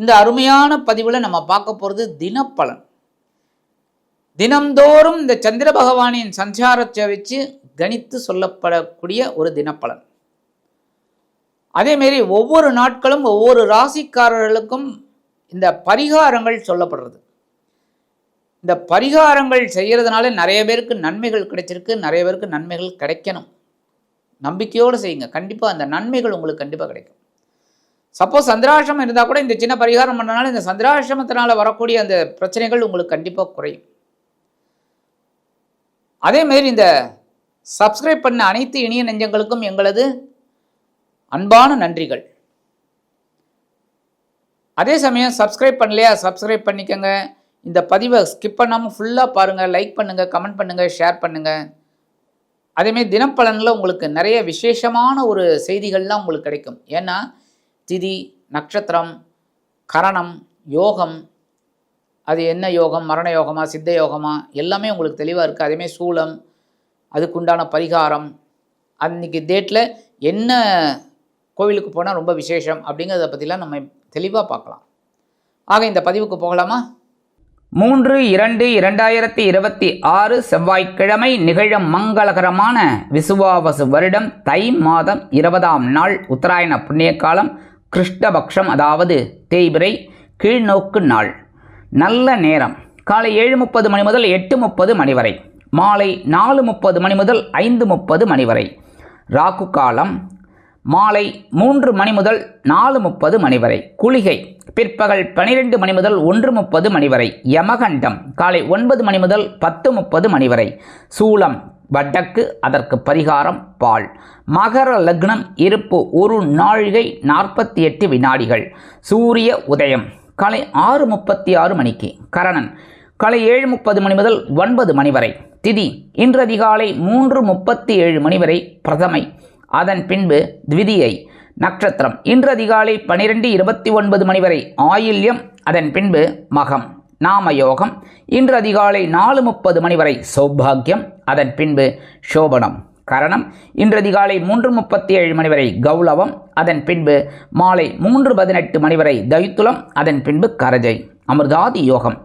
இந்த அருமையான பதிவில் நம்ம பார்க்க போகிறது தினப்பலன். தினம்தோறும் இந்த சந்திர பகவானின் சஞ்சாரத்தை வச்சு கணித்து சொல்லப்படக்கூடிய ஒரு தினப்பலன். அதேமாரி ஒவ்வொரு நாட்களும் ஒவ்வொரு ராசிக்காரர்களுக்கும் இந்த பரிகாரங்கள் சொல்லப்படுறது. இந்த பரிகாரங்கள் செய்கிறதுனால நிறைய பேருக்கு நன்மைகள் கிடைச்சிருக்கு நிறைய பேருக்கு நன்மைகள் கிடைக்கணும். நம்பிக்கையோடு செய்யுங்க. கண்டிப்பாக அந்த நன்மைகள் உங்களுக்கு கண்டிப்பாக கிடைக்கும். சப்போஸ் சந்திராசிரமம் இருந்தால் கூட இந்த சின்ன பரிகாரம் பண்ணனால இந்த சந்திராசிரமத்தினால வரக்கூடிய அந்த பிரச்சனைகள் உங்களுக்கு கண்டிப்பாக குறையும். அதே மாதிரி இந்த சப்ஸ்கிரைப் பண்ண அனைத்து இனிய நெஞ்சங்களுக்கும் எங்களது அன்பான நன்றிகள். அதே சமயம் சப்ஸ்கிரைப் பண்ணலையா? சப்ஸ்கிரைப் பண்ணிக்கோங்க. இந்த பதிவை ஸ்கிப் பண்ணாமல் ஃபுல்லாக பாருங்கள் லைக் பண்ணுங்கள் கமெண்ட் பண்ணுங்கள் ஷேர் பண்ணுங்கள் அதேமாரி தினப்பலனில் உங்களுக்கு நிறைய விசேஷமான ஒரு செய்திகள்லாம் உங்களுக்கு கிடைக்கும். ஏன்னா திதி நட்சத்திரம் கரணம் யோகம். அது என்ன யோகம்? மரண யோகமா? சித்த யோகமா? எல்லாமே உங்களுக்கு தெளிவாக இருக்குது அதேமாதிரி சூளம் அதுக்குண்டான பரிகாரம். அன்றைக்கி டேட்டில் என்ன கோவிலுக்கு போனால் ரொம்ப விசேஷம் அப்படிங்கிறத பற்றிலாம் நம்ம தெளிவாக பார்க்கலாம். ஆக இந்த பதிவுக்கு போகலாமா? மூன்று இரண்டு இரண்டாயிரத்தி இருபத்தி ஆறு செவ்வாய்க்கிழமை நிகழும் மங்களகரமான விசுவாவசு வருடம் தை மாதம் இருபதாம் நாள் உத்தராயண புண்ணிய காலம் கிருஷ்ணபக்ஷம் அதாவது தேய்பிரை கீழ்நோக்கு நாள். நல்ல நேரம். காலை ஏழு முப்பது மணி முதல் எட்டு முப்பது மணி வரை. மாலை நாலு முப்பது மணி முதல் ஐந்து முப்பது மணி வரை. ராகு காலம். மாலை மூன்று மணி முதல் நாலு முப்பது மணி வரை. குளிகை. பிற்பகல் பனிரெண்டு மணி முதல் ஒன்று முப்பது மணி வரை. யமகண்டம். காலை ஒன்பது மணி முதல் பத்து முப்பது மணி வரை. சூலம் வடக்கு அதற்கு பரிகாரம் பால். மகர லக்னம் இருப்பு ஒரு நாழிகை நாற்பத்தி எட்டு வினாடிகள். சூரிய உதயம் காலை ஆறு முப்பத்தி ஆறு மணிக்கு. கரணன் காலை ஏழு முப்பது மணி முதல் ஒன்பது மணி வரை. திதி இன்று அதிகாலை மூன்று முப்பத்தி ஏழு மணி வரை பிரதமை. அதன் பின்பு த்விதியை நட்சத்திரம் இன்று அதிகாலை பனிரெண்டு இருபத்தி ஒன்பது மணி வரை ஆயில்யம் அதன் பின்பு மகம். நாமயோகம் இன்று அதிகாலை நாலு முப்பது மணி வரை சௌபாகியம் அதன் பின்பு சோபனம். கரணம் இன்று அதிகாலை மூன்று முப்பத்தி ஏழு மணி வரை கௌலவம் அதன் பின்பு மாலை மூன்று பதினெட்டு மணி வரை தைத்துலம் அதன் பின்பு கரஜை. அமிர்தாதி யோகம்.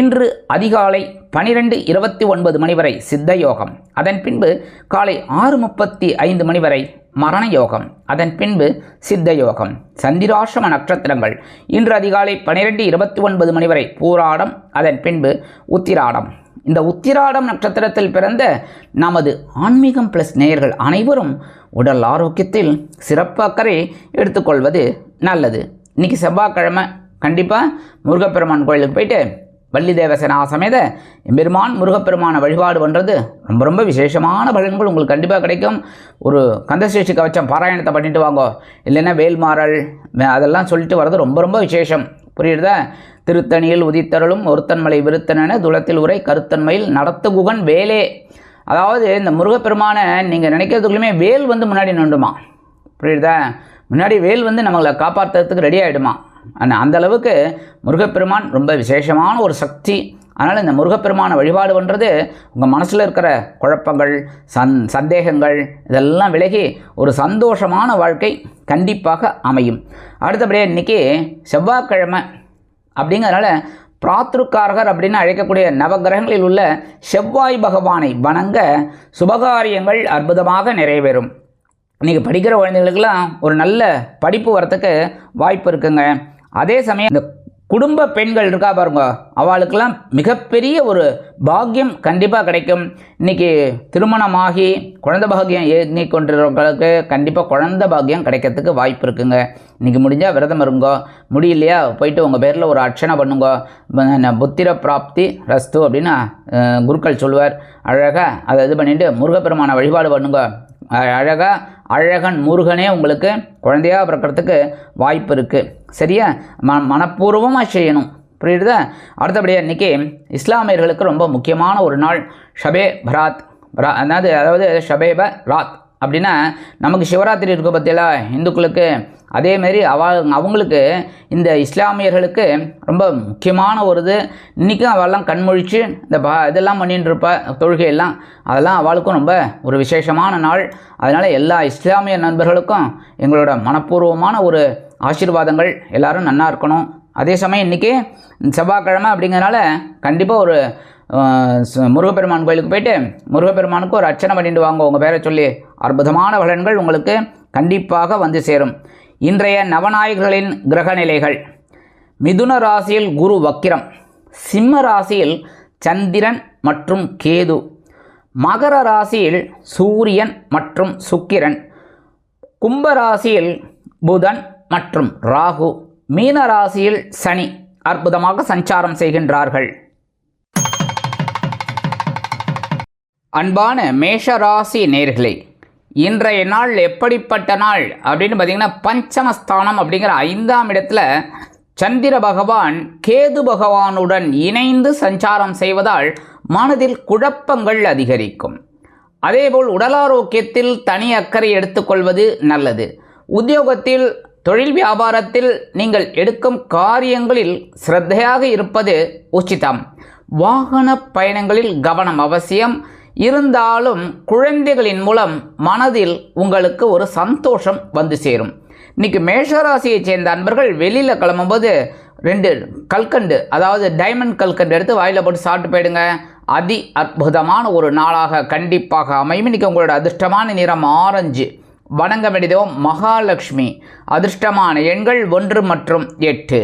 இன்று அதிகாலை பனிரெண்டு இருபத்தி ஒன்பது மணி வரை சித்த யோகம் அதன் பின்பு காலை ஆறு முப்பத்தி ஐந்து மணி வரை மரண யோகம் அதன் பின்பு சித்த யோகம் சந்திராசிரம நட்சத்திரங்கள். இன்று அதிகாலை பனிரெண்டு இருபத்தி ஒன்பது மணி வரை பூராடம் அதன் பின்பு உத்திராடம். இந்த உத்திராடம் நட்சத்திரத்தில் பிறந்த நமது ஆன்மீகம் பிளஸ் நேயர்கள் அனைவரும் உடல் ஆரோக்கியத்தில் சிறப்பு அக்கறை எடுத்துக்கொள்வது நல்லது. இன்றைக்கி செவ்வாய்க்கிழமை. கண்டிப்பாக முருகப்பெருமான் கோயிலுக்கு போயிட்டு வள்ளி தேவசனா சமேத எம்பெருமான் முருகப்பெருமான வழிபாடு பண்ணுறது ரொம்ப ரொம்ப விசேஷமான பலன்கள் உங்களுக்கு கண்டிப்பாக கிடைக்கும். ஒரு கந்தசேஷி கவச்சம் பாராயணத்தை பண்ணிட்டு வாங்கோ. இல்லைன்னா வேல்மாறல் அதெல்லாம் சொல்லிட்டு வர்றது ரொம்ப ரொம்ப விசேஷம். புரியுறதா? திருத்தணியில் உதித்தருளும் ஒருத்தன்மலை விருத்தனென துளத்தில் உரை கருத்தன்மையில் நடத்துகுகன் வேலே. அதாவது இந்த முருகப்பெருமானை நீங்கள் நினைக்கிறதுக்குள்ளுமே வேல் வந்து முன்னாடி நின்றுமா? புரியுதா? முன்னாடி வேல் வந்து நம்மளை காப்பாற்றுறதுக்கு ரெடி ஆகிடுமா ஆனால் அந்த அளவுக்கு முருகப்பெருமான் ரொம்ப விசேஷமான ஒரு சக்தி. அதனால் இந்த முருகப்பெருமானை வழிபாடு பண்ணுறது உங்கள் மனசில் இருக்கிற குழப்பங்கள் சந் சந்தேகங்கள் இதெல்லாம் விலகி ஒரு சந்தோஷமான வாழ்க்கை கண்டிப்பாக அமையும். அடுத்தபடியாக இன்றைக்கி செவ்வாய்க்கிழமை. அப்படிங்கிறதுனால பிராத்ருக்காரகர் அப்படின்னு அழைக்கக்கூடிய நவகிரகங்களில் உள்ள செவ்வாய் பகவானை வணங்க சுபகாரியங்கள் அற்புதமாக நிறைவேறும். இன்றைக்கி படிக்கிற குழந்தைகளுக்கெல்லாம் ஒரு நல்ல படிப்பு வரத்துக்கு வாய்ப்பு இருக்குங்க. அதே சமயம் இந்த குடும்ப பெண்கள் இருக்கா பாருங்க. அவளுக்கெல்லாம் மிகப்பெரிய ஒரு பாக்கியம் கண்டிப்பாக கிடைக்கும். இன்றைக்கி திருமணமாகி குழந்த பாக்கியம் எண்ணி கொண்டிருக்கிறவங்களுக்கு கண்டிப்பாக குழந்த பாக்கியம் கிடைக்கிறதுக்கு வாய்ப்பு இருக்குங்க. இன்றைக்கி முடிஞ்சால் விரதம் இருங்க. முடியலையா? போயிட்டு உங்கள் பேரில் ஒரு அர்ச்சனை பண்ணுங்க. புத்திர பிராப்தி ரஸ்து அப்படின்னு குருக்கள் சொல்லுவார். அழகாக அதை இது பண்ணிவிட்டு முருகப்பெருமான வழிபாடு பண்ணுங்க. அழகாக அழகன் முருகனே உங்களுக்கு குழந்தையாக பிறக்கிறதுக்கு வாய்ப்பு இருக்குது சரியா? ம மனப்பூர்வமாக செய்யணும். புரியுதா அடுத்தபடியாக இன்றைக்கி இஸ்லாமியர்களுக்கு ரொம்ப முக்கியமான ஒரு நாள் ஷபே பராத். பரா அதாவது அதாவது ஷபேப ராத். அப்படின்னா நமக்கு சிவராத்திரி இருக்க பற்றியெல்லாம் இந்துக்களுக்கு. அதேமாரி அவ அவங்களுக்கு இந்த இஸ்லாமியர்களுக்கு ரொம்ப முக்கியமான ஒரு இது. இன்றைக்கும் அவெல்லாம் கண்மொழித்து இந்த பா இதெல்லாம் பண்ணிட்டு இருப்பா தொழுகையெல்லாம் அதெல்லாம் அவளுக்கும் ரொம்ப ஒரு விசேஷமான நாள். அதனால் எல்லா இஸ்லாமிய நண்பர்களுக்கும் எங்களோட மனப்பூர்வமான ஒரு ஆசீர்வாதங்கள். எல்லாரும் நன்னா இருக்கணும். அதே சமயம் இன்றைக்கி செவ்வாய்க்கிழமை அப்படிங்கிறனால கண்டிப்பாக ஒரு முருகப்பெருமான் கோயிலுக்கு போயிட்டு முருகப்பெருமானுக்கு ஒரு அர்ச்சனை பண்ணிட்டு வாங்க. உங்கள் பேரை சொல்லி அற்புதமான பலன்கள் உங்களுக்கு கண்டிப்பாக வந்து சேரும். இன்றைய நவநாயகர்களின் கிரக நிலைகள். மிதுன ராசியில் குரு வக்கிரம் சிம்ம ராசியில் சந்திரன் மற்றும் கேது மகர ராசியில் சூரியன் மற்றும் சுக்கிரன் கும்ப ராசியில் புதன் மற்றும் ராகு மீன ராசியில் சனி அற்புதமாக சஞ்சாரம் செய்கின்றார்கள். அன்பான மேஷராசி நேர்களே இன்றைய நாள் எப்படிப்பட்ட நாள் அப்படின்னு பார்த்தீங்கன்னா பஞ்சமஸ்தானம் அப்படிங்கிற ஐந்தாம் இடத்துல சந்திர பகவான் கேது பகவானுடன் இணைந்து சஞ்சாரம் செய்வதால் மனதில் குழப்பங்கள் அதிகரிக்கும். அதேபோல் உடலாரோக்கியத்தில் தனி அக்கறை எடுத்துக்கொள்வது நல்லது. உத்தியோகத்தில் தொழில் வியாபாரத்தில் நீங்கள் எடுக்கும் காரியங்களில் சிரத்தையாக இருப்பது உச்சிதம். வாகன பயணங்களில் கவனம் அவசியம். இருந்தாலும் குழந்தைகளின் மூலம் மனதில் உங்களுக்கு ஒரு சந்தோஷம் வந்து சேரும். இன்னைக்கு மேஷராசியைச் சேர்ந்த அன்பர்கள் வெளியில் கிளம்பும்போது ரெண்டு கல்கண்டு அதாவது டைமண்ட் கல்கண்டு எடுத்து வாயில் போட்டு சாப்பிட்டு போயிடுங்க. அதி அற்புதமான ஒரு நாளாக கண்டிப்பாக அமையும். இன்னைக்கு உங்களோட அதிர்ஷ்டமான நிறம் ஆரஞ்சு வணங்க வேண்டியதோ மகாலட்சுமி. அதிர்ஷ்டமான எண்கள் ஒன்று மற்றும் எட்டு.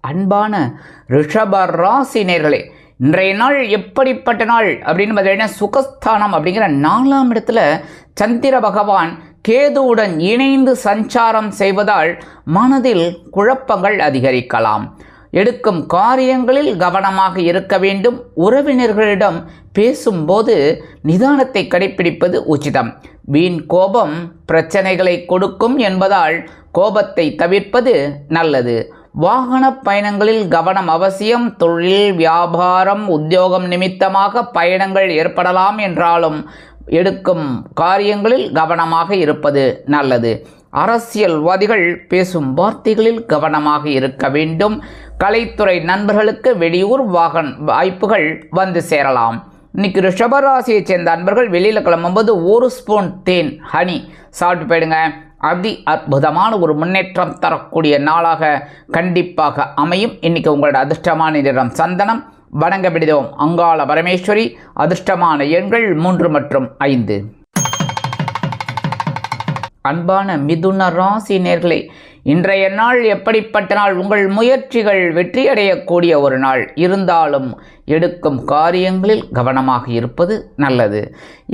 அன்பான ரிஷப ராசி நேர்களே இன்றைய நாள் எப்படிப்பட்ட நாள் அப்படின்னு பார்த்தீங்கன்னா சுகஸ்தானம் அப்படிங்கிற நாலாம் இடத்துல சந்திர பகவான் கேதுவுடன் இணைந்து சஞ்சாரம் செய்வதால் மனதில் குழப்பங்கள் அதிகரிக்கலாம். எடுக்கும் காரியங்களில் கவனமாக இருக்க வேண்டும். உறவினர்களிடம் பேசும்போது நிதானத்தை கடைப்பிடிப்பது உச்சிதம். வீண் கோபம் பிரச்சனைகளை கொடுக்கும் என்பதால் கோபத்தை தவிர்ப்பது நல்லது. வாகன பயணங்களில் கவனம் அவசியம். தொழில் வியாபாரம் உத்தியோகம் நிமித்தமாக பயணங்கள் ஏற்படலாம் என்றாலும் எடுக்கும் காரியங்களில் கவனமாக இருப்பது நல்லது. அரசியல்வாதிகள் பேசும் வார்த்தைகளில் கவனமாக இருக்க வேண்டும். கலைத்துறை நண்பர்களுக்கு வெளியூர் வாகன வாய்ப்புகள் வந்து சேரலாம். இன்னைக்கு ரிஷபராசியைச் சேர்ந்த அன்பர்கள் வெளியில் கிளம்பும்போது ஒரு ஸ்பூன் தேன் ஹனி. சாப்பிட்டு போயிடுங்க. அதி அற்புதமான ஒரு முன்னேற்றம் தரக்கூடிய நாளாக கண்டிப்பாக அமையும். இன்னைக்கு உங்களோட அதிர்ஷ்டமான நிறம் சந்தனம். வணங்க விடுதோம். அங்காள பரமேஸ்வரி அதிர்ஷ்டமான எண்கள் மூன்று மற்றும் ஐந்து. அன்பான மிதுன ராசி நேர்களை இன்றைய நாள் எப்படிப்பட்ட நாள்? உங்கள் முயற்சிகள் வெற்றியடையக்கூடிய ஒரு நாள். இருந்தாலும் எடுக்கும் காரியங்களில் கவனமாக இருப்பது நல்லது.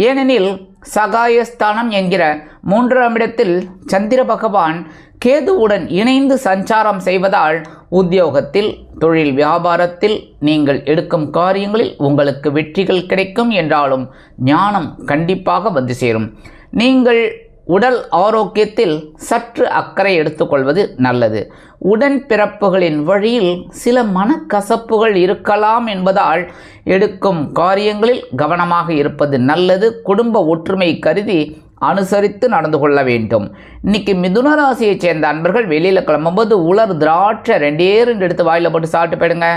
ஏனெனில் சகாயஸ்தானம் என்கிற மூன்றாம் இடத்தில் சந்திர பகவான் கேதுவுடன் இணைந்து சஞ்சாரம் செய்வதால் உத்தியோகத்தில் தொழில் வியாபாரத்தில் நீங்கள் எடுக்கும் காரியங்களில் உங்களுக்கு வெற்றிகள் கிடைக்கும் என்றாலும் ஞானம் கண்டிப்பாக வந்து சேரும். நீங்கள் உடல் ஆரோக்கியத்தில் சற்று அக்கறை எடுத்துக்கொள்வது நல்லது. உடன்பிறப்புகளின் வழியில் சில மனக்கசப்புகள் இருக்கலாம் என்பதால் எடுக்கும் காரியங்களில் கவனமாக இருப்பது நல்லது. குடும்ப ஒற்றுமை கருதி அனுசரித்து நடந்து கொள்ள வேண்டும். இன்னைக்கு மிதுன ராசியைச் சேர்ந்த அன்பர்கள் வெளியில் கிளம்பும்போது உலர் திராட்சை ரெண்டே ரெண்டு எடுத்து வாயில் போட்டு சாப்பிட்டு போயிடுங்க.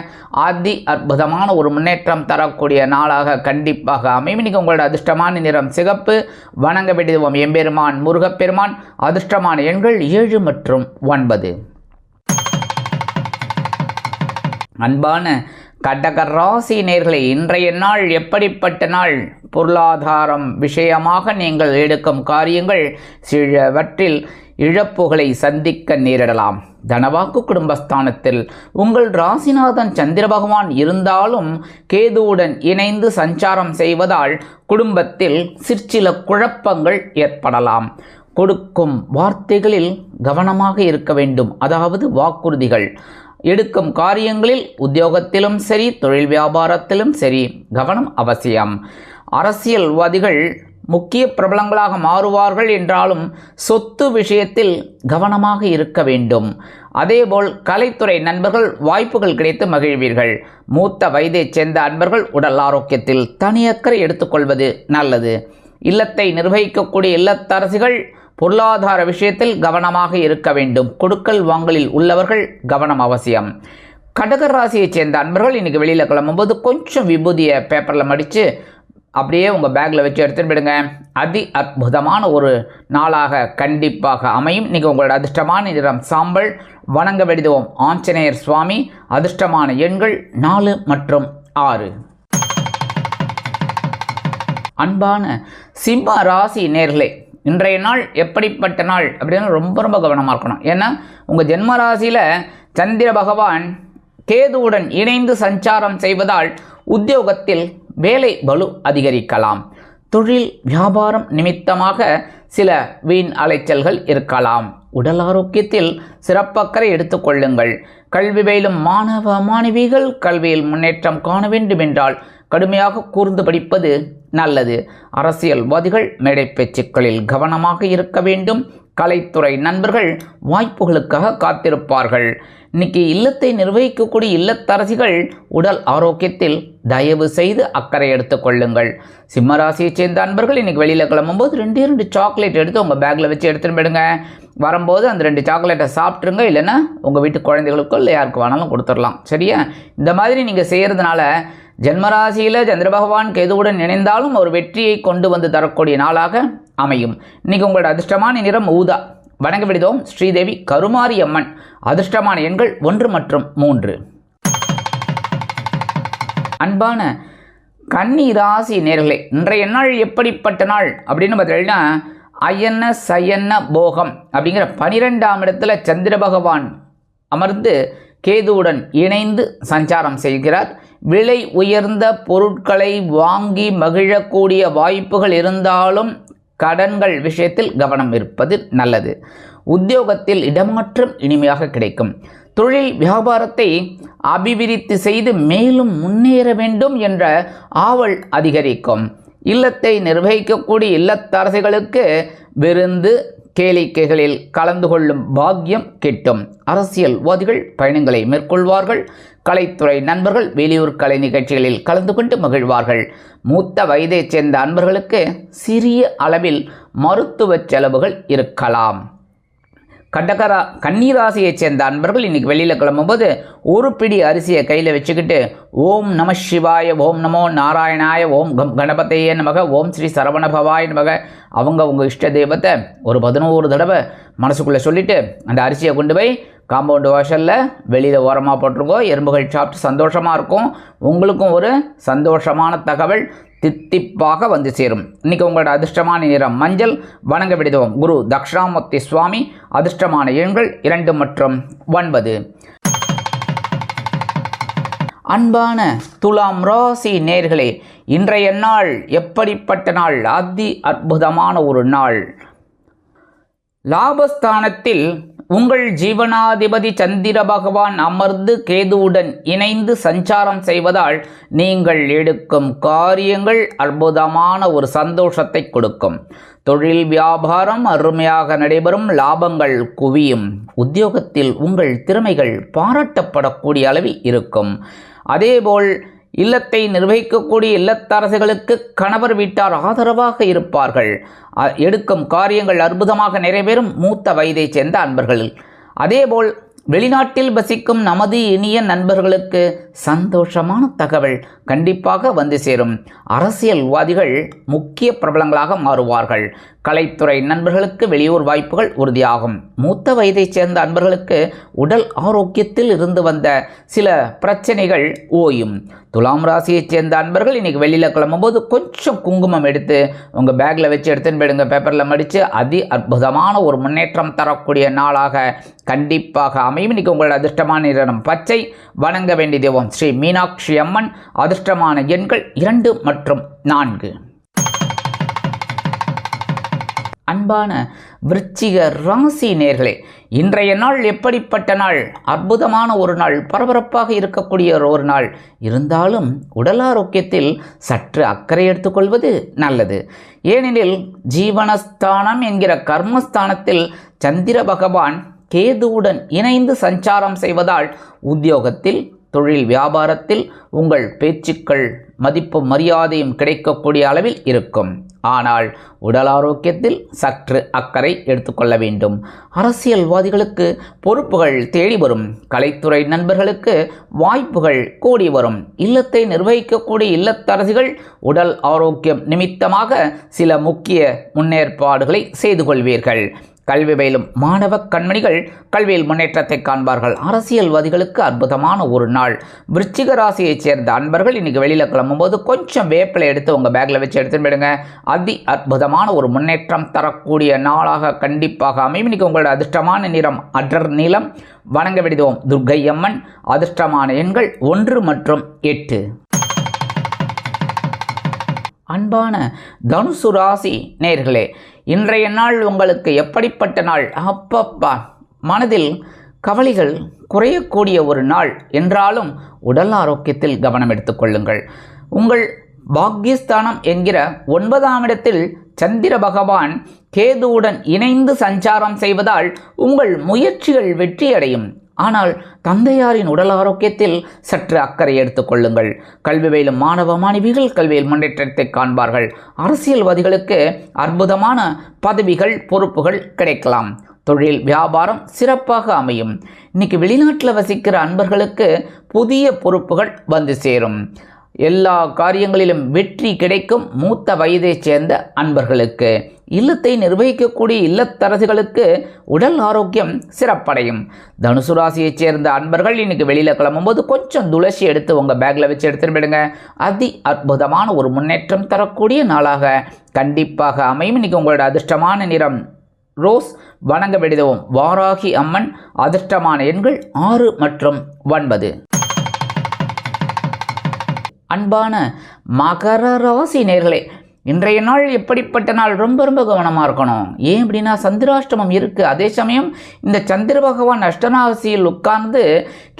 அதி அற்புதமான ஒரு முன்னேற்றம் தரக்கூடிய நாளாக கண்டிப்பாக அமையும். இன்னைக்கு உங்களோட அதிர்ஷ்டமான நிறம் சிகப்பு. வணங்க வேண்டியதுவோம். எம்பெருமான் முருகப்பெருமான் அதிர்ஷ்டமான எண்கள் ஏழு மற்றும் ஒன்பது. அன்பான கடக ராசி நேர்களை இன்றைய நாள் எப்படிப்பட்ட நாள்? பொருளாதாரம் விஷயமாக நீங்கள் எடுக்கும் காரியங்கள் சிலவற்றில் இழப்புகளை சந்திக்க நேரிடலாம். தனவாக்கு குடும்பஸ்தானத்தில் உங்கள் ராசிநாதன் சந்திர பகவான் இருந்தாலும் கேதுவுடன் இணைந்து சஞ்சாரம் செய்வதால் குடும்பத்தில் சிற்சில குழப்பங்கள் ஏற்படலாம். கொடுக்கும் வார்த்தைகளில் கவனமாக இருக்க வேண்டும். அதாவது வாக்குறுதிகள். எடுக்கும் காரியங்களில் உத்தியோகத்திலும் சரி தொழில் வியாபாரத்திலும் சரி கவனம் அவசியம். அரசியல்வாதிகள் முக்கிய பிரபலங்களாக மாறுவார்கள் என்றாலும் சொத்து விஷயத்தில் கவனமாக இருக்க வேண்டும். அதேபோல் கலைத்துறை நண்பர்கள் வாய்ப்புகள் கிடைத்து மகிழ்வீர்கள். மூத்த வயதைச் சேர்ந்த அன்பர்கள் உடல் ஆரோக்கியத்தில் தனி அக்கறை எடுத்துக்கொள்வது நல்லது. இல்லத்தை நிர்வகிக்கக்கூடிய இல்லத்தரசிகள் பொருளாதார விஷயத்தில் கவனமாக இருக்க வேண்டும். கொடுக்கல் வாங்கலில் உள்ளவர்கள் கவனம் அவசியம். கடக ராசியைச் சேர்ந்த அன்பர்கள் இன்றைக்கி வெளியில் கிளம்பும்போது கொஞ்சம் விபூதியை பேப்பரில் மடித்து அப்படியே உங்கள் பேக்கில் வச்சு எடுத்துகிட்டு போயிடுங்க. அதி அற்புதமான ஒரு நாளாக கண்டிப்பாக அமையும். நீங்கள் உங்களோட அதிர்ஷ்டமான நிறம் சாம்பல். வணங்க வெடிதுவோம் ஆஞ்சநேயர் சுவாமி அதிர்ஷ்டமான எண்கள் நாலு மற்றும் ஆறு. அன்பான சிம்ம ராசி நேர்களே இன்றைய நாள் எப்படிப்பட்ட நாள் அப்படின்னு ரொம்ப ரொம்ப கவனமாக இருக்கணும். ஏன்னா உங்கள் ஜென்ம ராசியில் சந்திர பகவான் கேதுவுடன் இணைந்து சஞ்சாரம் செய்வதால் உத்தியோகத்தில் வேலை பலு அதிகரிக்கலாம். தொழில் வியாபாரம் நிமித்தமாக சில வீண் அலைச்சல்கள் இருக்கலாம். உடல் ஆரோக்கியத்தில் சிறப்பக்கறை எடுத்துக்கொள்ளுங்கள் கல்வி பயிலும் மாணவ மாணவிகள் கல்வியில் முன்னேற்றம் காண வேண்டுமென்றால் கடுமையாக கூர்ந்து படிப்பது நல்லது. அரசியல்வாதிகள் மேடை பேச்சுக்களில் கவனமாக இருக்க வேண்டும். கலைத்துறை நண்பர்கள் வாய்ப்புகளுக்காக காத்திருப்பார்கள். இன்னைக்கு இல்லத்தை நிர்வகிக்கக்கூடிய இல்லத்தரசிகள் உடல் ஆரோக்கியத்தில் தயவு செய்து அக்கறை எடுத்துக்கொள்ளுங்கள் சிம்மராசியைச் சேர்ந்த அன்பர்கள் இன்றைக்கி வெளியில் கிளம்பும்போது ரெண்டு ரெண்டு சாக்லேட் எடுத்து உங்கள் பேக்கில் வச்சு எடுத்துகிட்டு போயிடுங்க. வரும்போது அந்த ரெண்டு சாக்லேட்டை சாப்பிட்ருங்க இல்லைன்னா உங்கள் வீட்டு குழந்தைகளுக்கோ இல்லை யாருக்கு வேணாலும் கொடுத்துடலாம். சரியா? இந்த மாதிரி நீங்கள் செய்கிறதுனால ஜென்மராசியில் சந்திர பகவான் கேதுவுடன் இணைந்தாலும் ஒரு வெற்றியை கொண்டு வந்து தரக்கூடிய நாளாக அமையும். இன்றைக்கி உங்களோட அதிர்ஷ்டமான நிறம் ஊதா. வணங்க விடுதோம். ஸ்ரீதேவி கருமாரி அம்மன். அதிர்ஷ்டமான எண்கள் ஒன்று மற்றும் மூன்று. அன்பான கன்னி ராசி நேர்களே இன்றைய நாள் எப்படிப்பட்ட நாள் அப்படின்னு பார்த்தீங்கன்னா அயன சயன போகம் அப்படிங்கிற பனிரெண்டாம் இடத்துல சந்திர பகவான் அமர்ந்து கேதுவுடன் இணைந்து சஞ்சாரம் செய்கிறார். விலை உயர்ந்த பொருட்களை வாங்கி மகிழக்கூடிய வாய்ப்புகள் இருந்தாலும் கடன்கள் விஷயத்தில் கவனம் இருப்பது நல்லது. உத்தியோகத்தில் இடமாற்றம் இனிமையாக கிடைக்கும். தொழில் வியாபாரத்தை அபிவிருத்தி செய்து மேலும் முன்னேற வேண்டும் என்ற ஆவல் அதிகரிக்கும். இல்லத்தை நிர்வகிக்கக்கூடிய இல்லத்தரசிகளுக்கு விருந்து கேளிக்கைகளில் கலந்து கொள்ளும் பாக்கியம் கிட்டும். அரசியல்வாதிகள் பயணங்களை மேற்கொள்வார்கள். கலைத்துறை நண்பர்கள் வெளியூர் கலை நிகழ்ச்சிகளில் கலந்து கொண்டு மகிழ்வார்கள். மூத்த வயதைச் சேர்ந்த அன்பர்களுக்கு சிறிய அளவில் மருத்துவ செலவுகள் இருக்கலாம். கடகரா கன்னிராசியைச் சேர்ந்த அன்பர்கள் இன்றைக்கி வெளியில் கிளம்பும்போது ஒரு பிடி அரிசியை கையில் வச்சுக்கிட்டு ஓம் நம சிவாய ஓம் நமோ நாராயணாய ஓம் கம் கணபதையே நமக ஓம் ஸ்ரீ சரவணபவாய நமக. அவங்க அவங்க இஷ்ட தெய்வத்தை ஒரு பதினோரு தடவை மனசுக்குள்ளே சொல்லிவிட்டு அந்த அரிசியை கொண்டு போய் காம்பவுண்டு வாசலில் வெளியில் ஓரமாக போட்டிருக்கோம் எறும்புகள் சாப்பிட்டு சந்தோஷமாக இருக்கும். உங்களுக்கும் ஒரு சந்தோஷமான தகவல். தித்திப்பாக வந்து சேரும். இன்னைக்கு உங்களோட அதிர்ஷ்டமான நிறம் மஞ்சள். வணங்க விடுதோம். குரு தக்ஷாமூர்த்தி சுவாமி. அதிர்ஷ்டமான எண்கள் இரண்டு மற்றும் ஒன்பது. அன்பான துலாம் ராசி நேர்களே இன்றைய நாள் எப்படிப்பட்ட நாள்? அதி அற்புதமான ஒரு நாள். லாபஸ்தானத்தில் உங்கள் ஜீவனாதிபதி சந்திர பகவான் அமர்ந்து கேதுவுடன் இணைந்து சஞ்சாரம் செய்வதால் நீங்கள் எடுக்கும் காரியங்கள் அற்புதமான ஒரு சந்தோஷத்தை கொடுக்கும். தொழில் வியாபாரம் அருமையாக நடைபெறும் லாபங்கள் குவியும். உத்தியோகத்தில் உங்கள் திறமைகள் பாராட்டப்படக்கூடிய அளவில் இருக்கும். அதேபோல் இல்லத்தை நிர்வகிக்கக்கூடிய இல்லத்தரசுகளுக்கு கணவர் வீட்டார் ஆதரவாக இருப்பார்கள். எடுக்கும் காரியங்கள் அற்புதமாக நிறைவேறும் மூத்த வயதைச் சேர்ந்த அன்பர்கள் அதேபோல் வெளிநாட்டில் வசிக்கும் நமது இனிய நண்பர்களுக்கு சந்தோஷமான தகவல் கண்டிப்பாக வந்து சேரும். அரசியல்வாதிகள் முக்கிய பிரபலங்களாக மாறுவார்கள். கலைத்துறை நண்பர்களுக்கு வெளியூர் வாய்ப்புகள் உறுதியாகும். மூத்த வயதைச் சேர்ந்த அன்பர்களுக்கு உடல் ஆரோக்கியத்தில் இருந்து வந்த சில பிரச்சனைகள் ஓயும். துலாம் ராசியைச் சேர்ந்த அன்பர்கள் இன்னைக்கு வெளியில் கிளம்பும்போது கொஞ்சம் குங்குமம் எடுத்து உங்கள் பேக்கில் வச்சு எடுத்துன்னு போயிடுங்க. பேப்பரில் மடித்து அதி அற்புதமான ஒரு முன்னேற்றம் தரக்கூடிய நாளாக கண்டிப்பாக அமையும். இன்னைக்கு உங்களோட அதிர்ஷ்டமான நிறம் பச்சை. வணங்க வேண்டிய தெய்வம் ஸ்ரீ மீனாட்சி அம்மன். அதிர்ஷ்டமான எண்கள் இரண்டு மற்றும் நான்கு. அன்பான விருச்சிக ராசி நேர்களே இன்றைய நாள் எப்படிப்பட்ட நாள்? அற்புதமான ஒரு நாள் பரபரப்பாக இருக்கக்கூடிய ஒரு நாள். இருந்தாலும் உடல் ஆரோக்கியத்தில் சற்று அக்கறை எடுத்துக்கொள்வது நல்லது. ஏனெனில் ஜீவனஸ்தானம் என்கிற கர்மஸ்தானத்தில் சந்திர பகவான் கேதுவுடன் இணைந்து சஞ்சாரம் செய்வதால் உத்தியோகத்தில் தொழில் வியாபாரத்தில் உங்கள் பேச்சுக்கள் மதிப்பு மரியாதையும் கிடைக்கக்கூடிய அளவில் இருக்கும். ஆனால் உடல் ஆரோக்கியத்தில் சற்று அக்கறை எடுத்துக்கொள்ள வேண்டும். அரசியல்வாதிகளுக்கு பொறுப்புகள் தேடி வரும். கலைத்துறை நண்பர்களுக்கு வாய்ப்புகள் கூடி வரும். இல்லத்தை நிர்வகிக்கக்கூடிய இல்லத்தரசிகள் உடல் ஆரோக்கியம் நிமித்தமாக சில முக்கிய முன்னேற்பாடுகளை செய்து கொள்வீர்கள். கல்வி பயிலும் மாணவ கண்மணிகள் கல்வியில் முன்னேற்றத்தை காண்பார்கள். அரசியல்வாதிகளுக்கு அற்புதமான ஒரு நாள். விருச்சிக ராசியைச் சேர்ந்த அன்பர்கள் இன்னைக்கு வெளியில் கிளம்பும்போது கொஞ்சம் வேப்பிலை எடுத்து உங்கள் பேக்கில் வச்சு எடுத்துன்னு போயிடுங்க. அதி அற்புதமான ஒரு முன்னேற்றம் தரக்கூடிய நாளாக கண்டிப்பாக அமையும். இன்னைக்கு உங்களோட அதிர்ஷ்டமான நிறம் அடர் நீளம் வணங்க விடுவோம் துர்க்கை அம்மன் அதிர்ஷ்டமான எண்கள் ஒன்று மற்றும் எட்டு. அன்பான தனுசு ராசி நேர்களே இன்றைய நாள் உங்களுக்கு எப்படிப்பட்ட நாள்? அப்பப்பா. மனதில் கவலைகள் குறையக்கூடிய ஒரு நாள். என்றாலும் உடல் ஆரோக்கியத்தில் கவனம் எடுத்துக்கொள்ளுங்கள் உங்கள் பாக்யஸ்தானம் என்கிற ஒன்பதாம் இடத்தில் சந்திர பகவான் கேதுவுடன் இணைந்து சஞ்சாரம் செய்வதால் உங்கள் முயற்சிகள் வெற்றியடையும். ஆனால் தந்தையாரின் உடல் ஆரோக்கியத்தில் சற்று அக்கறை எடுத்துக்கொள்ளுங்கள் கல்வி பயிலும் மாணவ மாணவிகள் கல்வியில் முன்னேற்றத்தை காண்பார்கள். அரசியல்வாதிகளுக்கு அற்புதமான பதவிகள் பொறுப்புகள் கிடைக்கலாம். தொழில் வியாபாரம் சிறப்பாக அமையும். இன்னைக்கு வெளிநாட்டில் வசிக்கிற அன்பர்களுக்கு புதிய பொறுப்புகள் வந்து சேரும். எல்லா காரியங்களிலும் வெற்றி கிடைக்கும் மூத்த வயதைச் சேர்ந்த அன்பர்களுக்கு. இல்லத்தை நிர்வகிக்கக்கூடிய இல்லத்தரசுகளுக்கு உடல் ஆரோக்கியம் சிறப்படையும். தனுசு ராசியைச் சேர்ந்த அன்பர்கள் இன்னைக்கு வெளியில் கிளம்பும்போது கொஞ்சம் துளசி எடுத்து உங்கள் பேக்கில் வச்சு எடுத்துட்டு போயிடுங்க. அதி அற்புதமான ஒரு முன்னேற்றம் தரக்கூடிய நாளாக கண்டிப்பாக அமையும். இன்னைக்கு உங்களோட அதிர்ஷ்டமான நிறம் ரோஸ். வணங்க விடுதவும் வாராகி அம்மன். அதிர்ஷ்டமான எண்கள் ஆறு மற்றும் ஒன்பது. அன்பான மகர ராசி நேர்களே இன்றைய நாள் எப்படிப்பட்ட நாள்? ரொம்ப ரொம்ப கவனமாக இருக்கணும். ஏன் அப்படின்னா சந்திராஷ்டமம் இருக்குது அதே சமயம் இந்த சந்திர பகவான் அஷ்டநாசியில் உட்கார்ந்து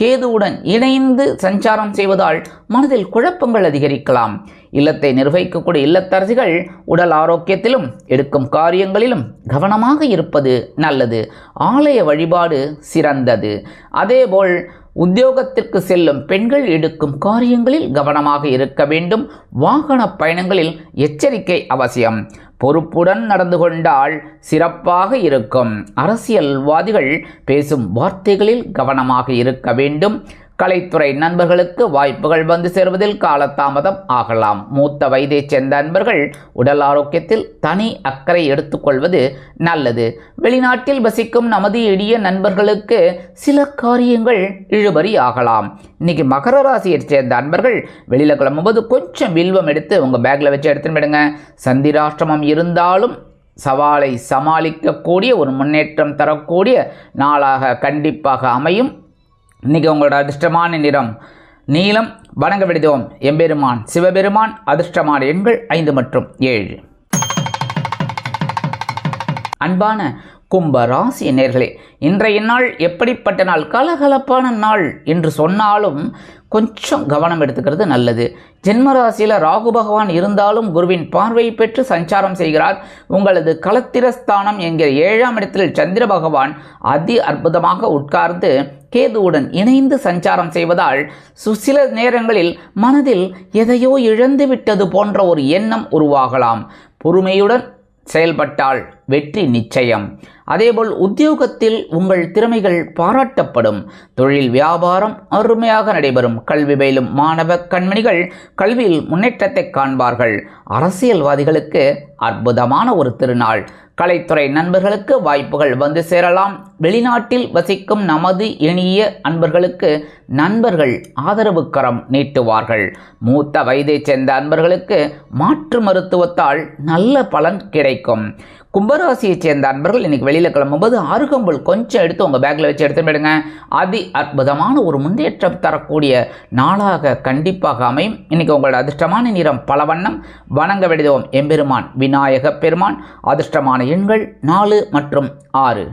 கேதுவுடன் இணைந்து சஞ்சாரம் செய்வதால் மனதில் குழப்பங்கள் அதிகரிக்கலாம். இல்லத்தை நிர்வகிக்கக்கூடிய இல்லத்தரசிகள் உடல் ஆரோக்கியத்திலும் எடுக்கும் காரியங்களிலும் கவனமாக இருப்பது நல்லது. ஆலய வழிபாடு சிறந்தது. அதேபோல் உத்தியோகத்திற்கு செல்லும் பெண்கள் எடுக்கும் காரியங்களில் கவனமாக இருக்க வேண்டும். வாகன பயணங்களில் எச்சரிக்கை அவசியம். பொறுப்புடன் நடந்து கொண்டால் சிறப்பாக இருக்கும். அரசியல்வாதிகள் பேசும் வார்த்தைகளில் கவனமாக இருக்க வேண்டும். கலைத்துறை நண்பர்களுக்கு வாய்ப்புகள் வந்து சேருவதில் காலதாமதம் ஆகலாம். மூத்த வயதைச் சேர்ந்த நண்பர்கள் உடல் ஆரோக்கியத்தில் தனி அக்கறை எடுத்துக்கொள்வது நல்லது. வெளிநாட்டில் வசிக்கும் நமது எளிய நண்பர்களுக்கு சில காரியங்கள் இழுபறி ஆகலாம். இன்னைக்கு மகர ராசியைச் சேர்ந்த நண்பர்கள் வெளியில் கிளம்பும்போது கொஞ்சம் வில்வம் எடுத்து உங்கள் பேக்கில் வச்சு எடுத்துன்னு விடுங்க சந்திராஷ்டிரமம் இருந்தாலும் சவாலை சமாளிக்கக்கூடிய ஒரு முன்னேற்றம் தரக்கூடிய நாளாக கண்டிப்பாக அமையும். இன்னைக்கு உங்களோட அதிர்ஷ்டமான நிறம் நீளம் வணங்க விடுதோம். எம்பெருமான் சிவபெருமான் அதிர்ஷ்டமான எண்கள் ஐந்து மற்றும் ஏழு. அன்பான கும்ப ராசி நேர்களே இன்றைய நாள் எப்படிப்பட்ட நாள்? கலகலப்பான நாள் என்று சொன்னாலும் கொஞ்சம் கவனம் எடுத்துக்கிறது நல்லது. ஜென்மராசியில் ராகு பகவான் இருந்தாலும் குருவின் பார்வை பெற்று சஞ்சாரம் செய்கிறார். உங்களது களத்திரஸ்தானம் என்கிற ஏழாம் இடத்தில் சந்திர பகவான் அதி அற்புதமாக உட்கார்ந்து கேதுவுடன் இணைந்து சஞ்சாரம் செய்வதால் சுசில நேரங்களில் மனதில் எதையோ இழந்து விட்டது போன்ற ஒரு எண்ணம் உருவாகலாம். பொறுமையுடன் செயல்பட்டால் வெற்றி நிச்சயம். அதேபோல் உத்தியோகத்தில் உங்கள் திறமைகள் பாராட்டப்படும். தொழில் வியாபாரம் அருமையாக நடைபெறும். கல்வி பயிலும் மாணவ கண்மணிகள் கல்வியில் முன்னேற்றத்தை காண்பார்கள். அரசியல்வாதிகளுக்கு அற்புதமான ஒரு திருநாள். கலைத்துறை நண்பர்களுக்கு வாய்ப்புகள் வந்து சேரலாம். வெளிநாட்டில் வசிக்கும் நமது இனிய அன்பர்களுக்கு நண்பர்கள் ஆதரவு கரம் நீட்டுவார்கள். மூத்த வயதைச் சேர்ந்த அன்பர்களுக்கு மாற்று மருத்துவத்தால் நல்ல பலன் கிடைக்கும். கும்பராசியை சேர்ந்த அன்பர்கள் இன்னைக்கு வெளியில் கிளம்பும்போது அருகம்புல் கொஞ்சம் எடுத்து உங்கள் பேக்கில் வச்சு எடுத்து போயிடுங்க. அதி அற்புதமான ஒரு முன்னேற்றம் தரக்கூடிய நாளாக கண்டிப்பாக அமையும். இன்னைக்கு உங்களோட அதிர்ஷ்டமான நிறம் பலவண்ணம். வணங்க விடுதோம் எம்பெருமான் விநாயக பெருமான். அதிர்ஷ்டமான எண்கள் நாலு மற்றும் ஆறு.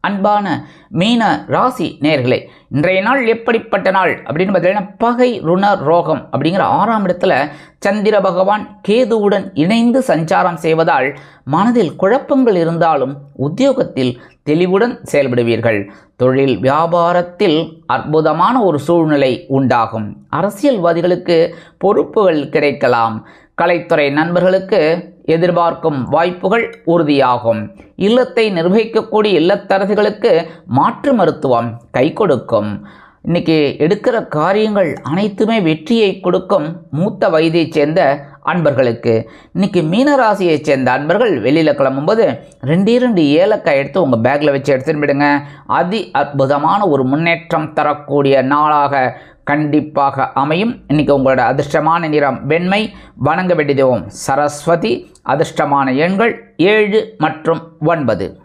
அன்பான மீன ராசி நேர்களை இன்றைய நாள் எப்படிப்பட்ட நாள்? அப்படின்னு பார்த்தீங்கன்னா பகை ருண ரோகம் அப்படிங்கிற ஆறாம் இடத்துல சந்திர பகவான் கேதுவுடன் இணைந்து சஞ்சாரம் செய்வதால் மனதில் குழப்பங்கள் இருந்தாலும் உத்தியோகத்தில் தெளிவுடன் செயல்படுவீர்கள். தொழில் வியாபாரத்தில் அற்புதமான ஒரு சூழ்நிலை உண்டாகும். அரசியல்வாதிகளுக்கு பொறுப்புகள் கிடைக்கலாம். கலைத்துறை நண்பர்களுக்கு எதிர்பார்க்கும் வாய்ப்புகள் உறுதியாகும். இல்லத்தை நிர்வகிக்கக்கூடிய இல்லத்தரசிகளுக்கு மாற்று மருத்துவம் கை கொடுக்கும். இன்னைக்கு எடுக்கிற காரியங்கள் அனைத்துமே வெற்றியை கொடுக்கும் மூத்த வயதைச் சேர்ந்த அன்பர்களுக்கு. இன்னைக்கு மீனராசியைச் சேர்ந்த அன்பர்கள் வெளியில் கிளம்பும்போது ரெண்டே ரெண்டு ஏலக்காய் எடுத்து உங்கள் பேக்கில் வச்சு எடுத்துன்னு போயிடுங்க. அதி அற்புதமான ஒரு முன்னேற்றம் தரக்கூடிய நாளாக கண்டிப்பாக அமையும். இன்னைக்கு உங்களோட அதிர்ஷ்டமான நிறம் வெண்மை. வணங்க வேண்டியதும் சரஸ்வதி. அதிர்ஷ்டமான எண்கள் ஏழு மற்றும் ஒன்பது.